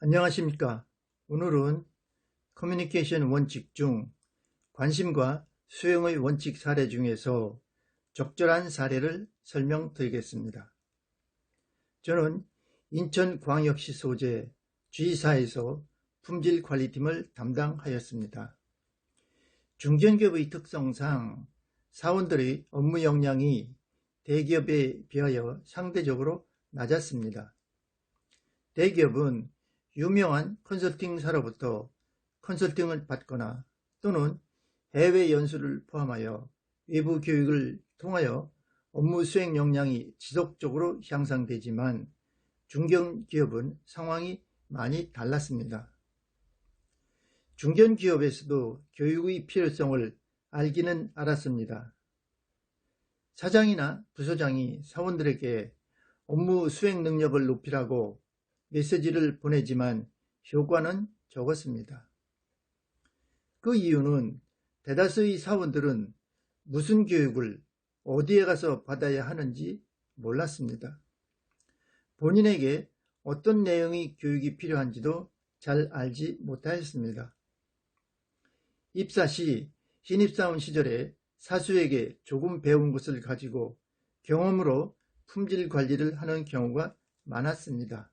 안녕하십니까. 오늘은 커뮤니케이션 원칙 중 관심과 수용의 원칙 사례 중에서 적절한 사례를 설명드리겠습니다. 저는 인천광역시 소재 G사에서 품질관리팀을 담당하였습니다. 중견기업의 특성상 사원들의 업무 역량이 대기업에 비하여 상대적으로 낮았습니다. 대기업은 유명한 컨설팅사로부터 컨설팅을 받거나 또는 해외 연수를 포함하여 외부 교육을 통하여 업무 수행 역량이 지속적으로 향상되지만 중견기업은 상황이 많이 달랐습니다. 중견기업에서도 교육의 필요성을 알기는 알았습니다. 사장이나 부서장이 사원들에게 업무 수행 능력을 높이라고 메시지를 보내지만 효과는 적었습니다. 그 이유는 대다수의 사원들은 무슨 교육을 어디에 가서 받아야 하는지 몰랐습니다. 본인에게 어떤 내용의 교육이 필요한지도 잘 알지 못하였습니다. 입사 시 신입사원 시절에 사수에게 조금 배운 것을 가지고 경험으로 품질 관리를 하는 경우가 많았습니다.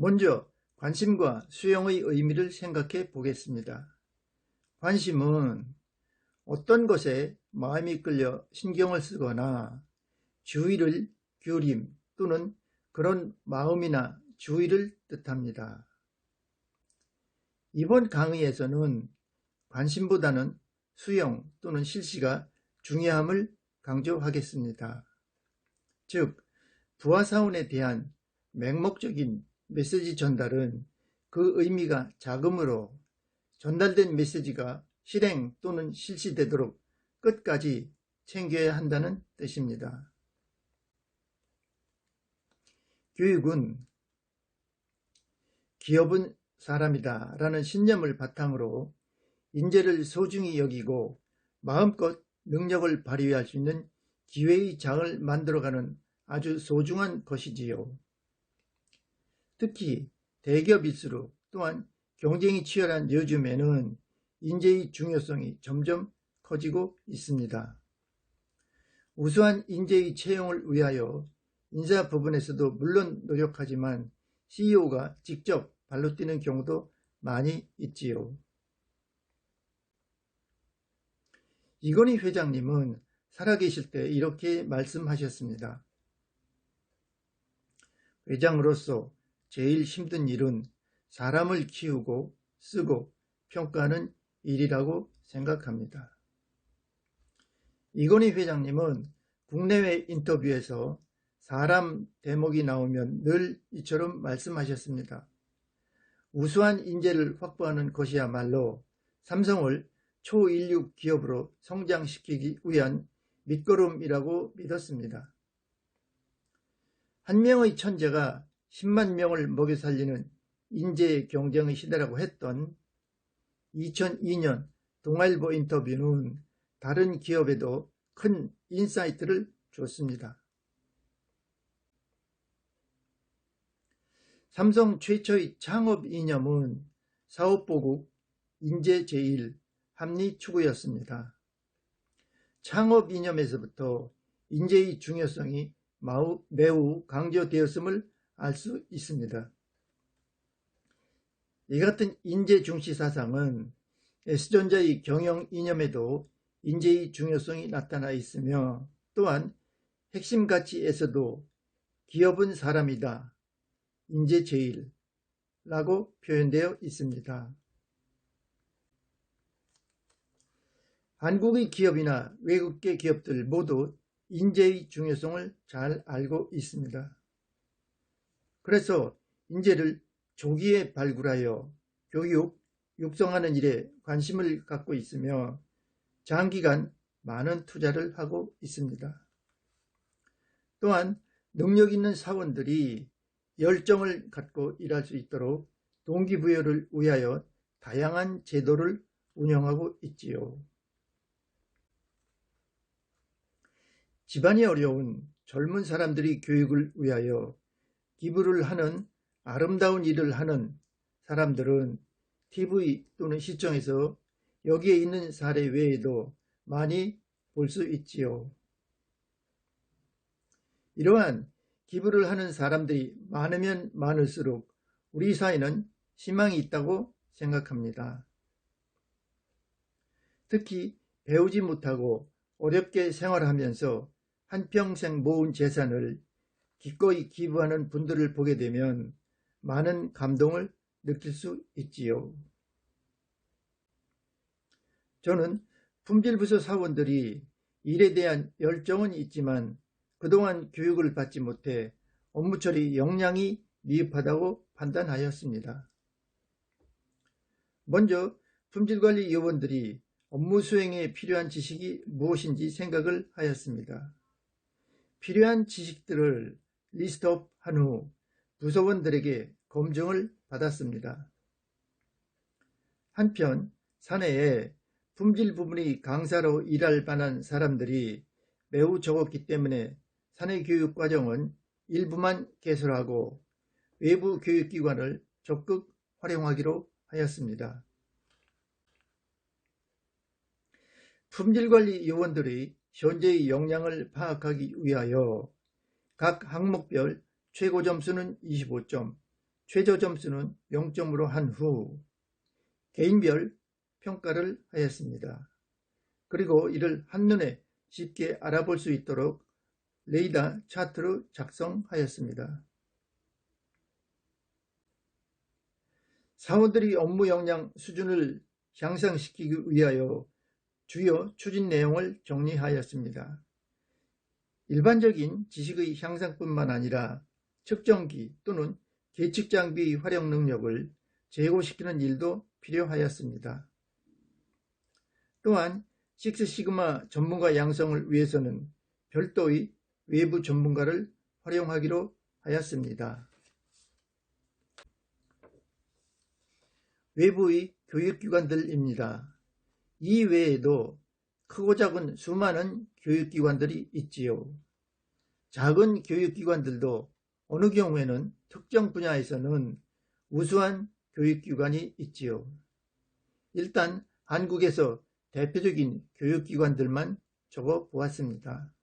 먼저 관심과 수용의 의미를 생각해 보겠습니다. 관심은 어떤 것에 마음이 끌려 신경을 쓰거나 주의를 기울임 또는 그런 마음이나 주의를 뜻합니다. 이번 강의에서는 관심보다는 수용 또는 실시가 중요함을 강조하겠습니다. 즉, 부하사원에 대한 맹목적인 메시지 전달은 그 의미가 작음으로 전달된 메시지가 실행 또는 실시되도록 끝까지 챙겨야 한다는 뜻입니다. 교육은 기업은 사람이다 라는 신념을 바탕으로 인재를 소중히 여기고 마음껏 능력을 발휘할 수 있는 기회의 장을 만들어가는 아주 소중한 것이지요. 특히 대기업일수록 또한 경쟁이 치열한 요즘에는 인재의 중요성이 점점 커지고 있습니다. 우수한 인재의 채용을 위하여 인사 부분에서도 물론 노력하지만 CEO가 직접 발로 뛰는 경우도 많이 있지요. 이건희 회장님은 살아계실 때 이렇게 말씀하셨습니다. 회장으로서 제일 힘든 일은 사람을 키우고 쓰고 평가하는 일이라고 생각합니다. 이건희 회장님은 국내외 인터뷰에서 사람 대목이 나오면 늘 이처럼 말씀하셨습니다. 우수한 인재를 확보하는 것이야말로 삼성을 초인류 기업으로 성장시키기 위한 밑거름이라고 믿었습니다. 한 명의 천재가 10만 명을 먹여 살리는 인재 경쟁의 시대라고 했던 2002년 동아일보 인터뷰는 다른 기업에도 큰 인사이트를 줬습니다. 삼성 최초의 창업 이념은 사업보국, 인재 제일, 합리 추구였습니다. 창업 이념에서부터 인재의 중요성이 매우 강조되었음을 알 수 있습니다. 이 같은 인재 중시 사상은 S전자의 경영 이념에도 인재의 중요성이 나타나 있으며 또한 핵심 가치에서도 기업은 사람이다. 인재 제일 라고 표현되어 있습니다. 한국의 기업이나 외국계 기업들 모두 인재의 중요성을 잘 알고 있습니다. 그래서 인재를 조기에 발굴하여 교육, 육성하는 일에 관심을 갖고 있으며 장기간 많은 투자를 하고 있습니다. 또한 능력 있는 사원들이 열정을 갖고 일할 수 있도록 동기부여를 위하여 다양한 제도를 운영하고 있지요. 집안이 어려운 젊은 사람들이 교육을 위하여 기부를 하는 아름다운 일을 하는 사람들은 TV 또는 시청에서 여기에 있는 사례 외에도 많이 볼 수 있지요. 이러한 기부를 하는 사람들이 많으면 많을수록 우리 사회는 희망이 있다고 생각합니다. 특히 배우지 못하고 어렵게 생활하면서 한평생 모은 재산을 기꺼이 기부하는 분들을 보게 되면 많은 감동을 느낄 수 있지요. 저는 품질부서 사원들이 일에 대한 열정은 있지만 그동안 교육을 받지 못해 업무 처리 역량이 미흡하다고 판단하였습니다. 먼저 품질관리 요원들이 업무 수행에 필요한 지식이 무엇인지 생각을 하였습니다. 필요한 지식들을 리스트업 한 후 부서원들에게 검증을 받았습니다. 한편 사내에 품질 부분이 강사로 일할 만한 사람들이 매우 적었기 때문에 사내 교육 과정은 일부만 개설하고 외부 교육기관을 적극 활용하기로 하였습니다. 품질관리 요원들이 현재의 역량을 파악하기 위하여 각 항목별 최고 점수는 25점, 최저 점수는 0점으로 한 후 개인별 평가를 하였습니다. 그리고 이를 한눈에 쉽게 알아볼 수 있도록 레이더 차트로 작성하였습니다. 사원들이 업무 역량 수준을 향상시키기 위하여 주요 추진 내용을 정리하였습니다. 일반적인 지식의 향상뿐만 아니라 측정기 또는 계측 장비 활용 능력을 제고시키는 일도 필요하였습니다. 또한 식스시그마 전문가 양성을 위해서는 별도의 외부 전문가를 활용하기로 하였습니다. 외부의 교육기관들입니다. 이 외에도 크고 작은 수많은 교육기관들이 있지요. 작은 교육기관들도 어느 경우에는 특정 분야에서는 우수한 교육기관이 있지요. 일단 한국에서 대표적인 교육기관들만 적어 보았습니다.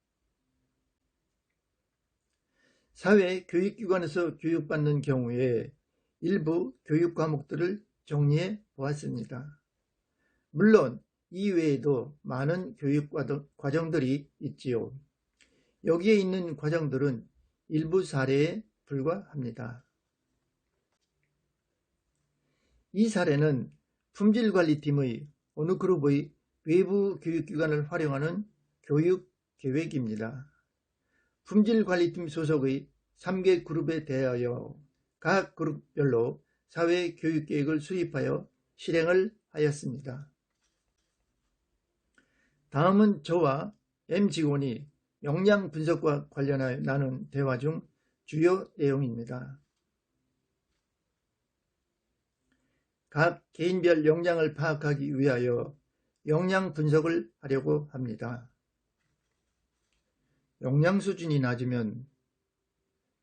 사회 교육기관에서 교육받는 경우에 일부 교육 과목들을 정리해 보았습니다. 물론 이외에도 많은 교육 과정들이 있지요. 여기에 있는 과정들은 일부 사례에 불과합니다. 이 사례는 품질관리팀의 어느 그룹의 외부 교육기관을 활용하는 교육 계획입니다. 품질관리팀 소속의 3개 그룹에 대하여 각 그룹별로 사회교육계획을 수립하여 실행을 하였습니다. 다음은 저와 M 직원이 역량 분석과 관련하여 나눈 대화 중 주요 내용입니다. 각 개인별 역량을 파악하기 위하여 역량 분석을 하려고 합니다. 역량 수준이 낮으면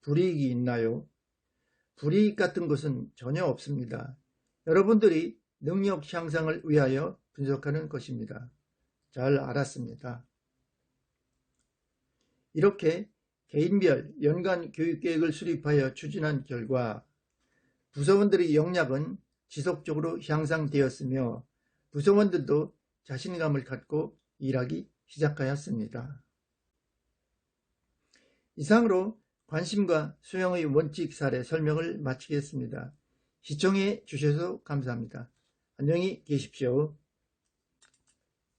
불이익이 있나요? 불이익 같은 것은 전혀 없습니다. 여러분들이 능력 향상을 위하여 분석하는 것입니다. 잘 알았습니다. 이렇게 개인별 연간 교육계획을 수립하여 추진한 결과 부서원들의 역량은 지속적으로 향상되었으며 부서원들도 자신감을 갖고 일하기 시작하였습니다. 이상으로 관심과 수용의 원칙 사례 설명을 마치겠습니다. 시청해 주셔서 감사합니다. 안녕히 계십시오.